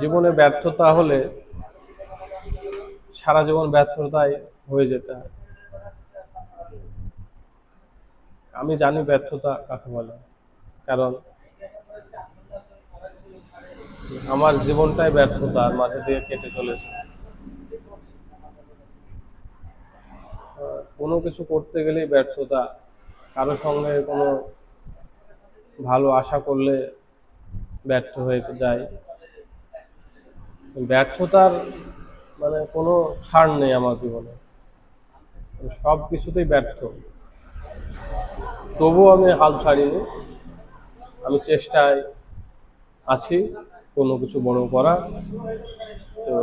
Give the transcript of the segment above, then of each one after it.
জীবনে ব্যর্থতা হলে সারা জীবন ব্যর্থতায় হয়ে যেতে হয়। আমি জানি ব্যর্থতা কাকে বলে, কারণ আমার জীবনটাই ব্যর্থতার মাঝে দিয়ে কেটে চলেছে। কোনো কিছু করতে গেলেই ব্যর্থতা, কারও সঙ্গে কোনো ভালো আশা করলে ব্যর্থ হয়ে যায়। ব্যর্থতার মানে কোনো ছাড় নেই আমার জীবনে। সব কিছুতেই ব্যর্থ। তবুও আমি হাল ছাড়িনি। আমি চেষ্টায় আছি কোনো কিছু বড় করা তো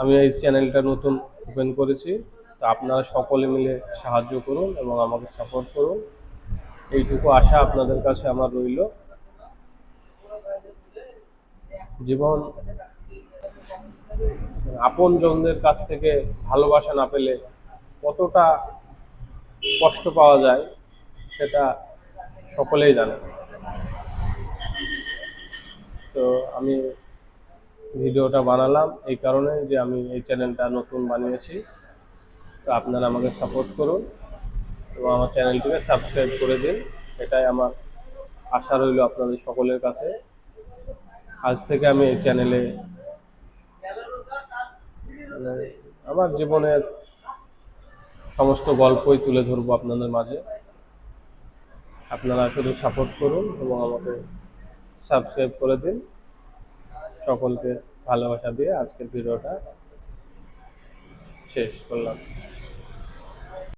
আমি এই চ্যানেলটা নতুন ওপেন করেছি। তো আপনারা সকলে মিলে সাহায্য করুন এবং আমাকে সাপোর্ট করুন। এইটুকু আশা আপনাদের কাছে আমার রইল। জীবন আপন জনদের কাছ থেকে ভালোবাসা না পেলে কতটা কষ্ট পাওয়া যায় সেটা সকলেই জানে। তো আমি ভিডিওটা বানালাম এই কারণে যে আমি এই চ্যানেলটা নতুন বানিয়েছি। তো আপনারা আমাকে সাপোর্ট করুন এবং আমার চ্যানেলটিকে সাবস্ক্রাইব করে দিন। এটাই আমার আশা রইল আপনাদের সকলের কাছে। আজ থেকে আমি এই চ্যানেলে আমার জীবনের সমস্ত গল্পই তুলে ধরবো আপনাদের মাঝে। আপনারা শুধু সাপোর্ট করুন এবং আমাকে সাবস্ক্রাইব করে দিন। সকলকে ভালোবাসা দিয়ে আজকের ভিডিওটা শেষ করলাম।